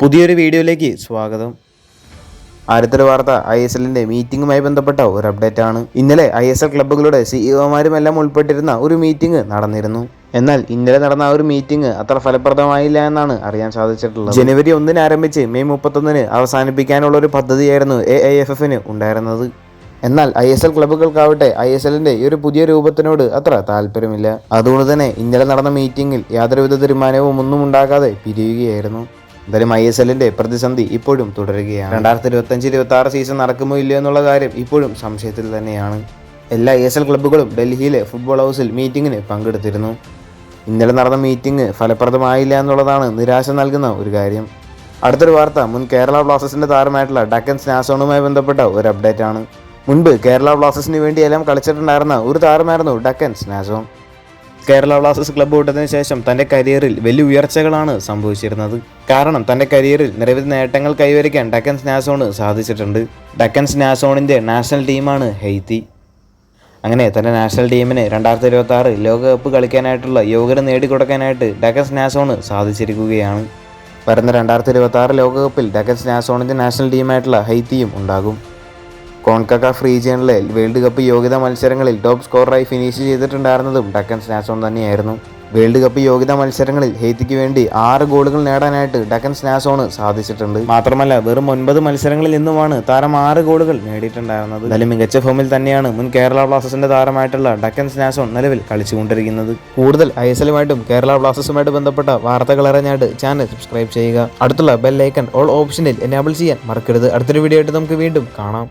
പുതിയൊരു വീഡിയോയിലേക്ക് സ്വാഗതം. ആദ്യത്തെ വാർത്ത ഐ എസ് എല്ലിന്റെ മീറ്റിംഗുമായി ബന്ധപ്പെട്ട ഒരു അപ്ഡേറ്റ് ആണ് ഇന്നലെ ഐ എസ് എൽ ക്ലബ്ബുകളുടെ സിഇഒമാരും എല്ലാം ഉൾപ്പെട്ടിരുന്ന ഒരു മീറ്റിംഗ് നടന്നിരുന്നു. എന്നാൽ ഇന്നലെ നടന്ന ആ ഒരു മീറ്റിംഗ് അത്ര ഫലപ്രദമായില്ല എന്നാണ് അറിയാൻ സാധിച്ചിട്ടുള്ളത്. ജനുവരി ഒന്നിന് ആരംഭിച്ച് മെയ് മുപ്പത്തൊന്നിന് അവസാനിപ്പിക്കാനുള്ള ഒരു പദ്ധതിയായിരുന്നു എ ഐ എഫ് എഫിന് ഉണ്ടായിരുന്നത്. എന്നാൽ ഐ എസ് എൽ ക്ലബ്ബുകൾക്കാവട്ടെ ഐ എസ് എല്ലിന്റെ ഈ ഒരു പുതിയ രൂപത്തിനോട് അത്ര താല്പര്യമില്ല. അതുകൊണ്ട് തന്നെ ഇന്നലെ നടന്ന മീറ്റിംഗിൽ യാതൊരുവിധ തീരുമാനവും ഒന്നും ഉണ്ടാകാതെ പിരിയുകയായിരുന്നു. എന്തായാലും ഐ എസ് എല്ലിന്റെ പ്രതിസന്ധി ഇപ്പോഴും തുടരുകയാണ്. രണ്ടായിരത്തി ഇരുപത്തി അഞ്ച് ഇരുപത്തി ആറ് സീസൺ നടക്കുമോ ഇല്ലയോ എന്നുള്ള കാര്യം ഇപ്പോഴും സംശയത്തിൽ തന്നെയാണ്. എല്ലാ ഐ എസ് എൽ ക്ലബ്ബുകളും ഡൽഹിയിലെ ഫുട്ബോൾ ഹൗസിൽ മീറ്റിംഗിന് പങ്കെടുത്തിരുന്നു. ഇന്നലെ നടന്ന മീറ്റിംഗ് ഫലപ്രദമായില്ല എന്നുള്ളതാണ് നിരാശ നൽകുന്ന ഒരു കാര്യം. അടുത്തൊരു വാർത്ത മുൻ കേരള ബ്ലാസ്റ്റേഴ്സിന്റെ താരമായിട്ടുള്ള ഡക്കൻ സ്നാസോണുമായി ബന്ധപ്പെട്ട ഒരു അപ്ഡേറ്റ് ആണ്. മുൻപ് കേരള ബ്ലാസ്റ്റേഴ്സിന് വേണ്ടിയെല്ലാം കളിച്ചിട്ടുണ്ടായിരുന്ന ഒരു താരമായിരുന്നു ഡക്കൻ സ്നാസോൺ. കേരള ബ്ലാസ്റ്റേഴ്സ് ക്ലബ്ബ് വിട്ടതിന് ശേഷം തന്റെ കരിയറിൽ വലിയ ഉയർച്ചകളാണ് സംഭവിച്ചിരുന്നത്. കാരണം തന്റെ കരിയറിൽ നിരവധി നേട്ടങ്ങൾ കൈവരിക്കാൻ ഡക്കൻസ് നാസോണ് സാധിച്ചിട്ടുണ്ട്. ഡക്കൻസ് നാസോണിന്റെ നാഷണൽ ടീമാണ് ഹെയ്ത്തി അങ്ങനെ തന്റെ നാഷണൽ ടീമിന് രണ്ടായിരത്തി ഇരുപത്തി ആറ് ലോകകപ്പ് കളിക്കാനായിട്ടുള്ള യോഗ്യത നേടിക്കൊടുക്കാനായിട്ട് ഡക്കൻസ് നാസോണ് സാധിച്ചിരിക്കുകയാണ്. വരുന്ന രണ്ടായിരത്തി ഇരുപത്തി ആറ് ലോകകപ്പിൽ ഡക്കൻസ് നാസോണിന്റെ നാഷണൽ ടീമായിട്ടുള്ള ഹൈത്തിയും ഉണ്ടാകും. കോൺകക്കാഫ് ജേണലിൽ വേൾഡ് കപ്പ് യോഗ്യതാ മത്സരങ്ങളിൽ ടോപ്പ് സ്കോററായി ഫിനിഷ് ചെയ്തിട്ടുണ്ടായിരുന്നതും ഡക്കൻ സ്നാസോൺ തന്നെയായിരുന്നു. വേൾഡ് കപ്പ് യോഗ്യതാ മത്സരങ്ങളിൽ ഹെയ്ത്തിക്ക് വേണ്ടി ആറ് ഗോളുകൾ നേടാനായിട്ട് ഡക്കൻ സ്നാസോണ് സാധിച്ചിട്ടുണ്ട്. മാത്രമല്ല വെറും ഒൻപത് മത്സരങ്ങളിൽ നിന്നുമാണ് താരം ആറ് ഗോളുകൾ നേടിയിട്ടുണ്ടായിരുന്നത്. എന്നാലും മികച്ച ഫോമിൽ തന്നെയാണ് മുൻ കേരള ബ്ലാസ്റ്റേഴ്സിന്റെ താരമായിട്ടുള്ള ഡക്കൻ സ്നാസോൺ നിലവിൽ കളിച്ചുകൊണ്ടിരിക്കുന്നത്. കൂടുതൽ ഐ എസ് എല്ലുമായിട്ടും കേരള ബ്ലാസ്റ്റേഴ്സുമായിട്ട് ബന്ധപ്പെട്ട വാർത്തകൾ അറിഞ്ഞായിട്ട് ചാനൽ സബ്സ്ക്രൈബ് ചെയ്യുക. അടുത്തുള്ള ബെൽ ഐക്കൺ ഓൾ ഓപ്ഷനിൽ എനാബിൾ ചെയ്യാൻ മറക്കരുത്. അടുത്തൊരു വീഡിയോ ആയിട്ട് നമുക്ക് വീണ്ടും കാണാം.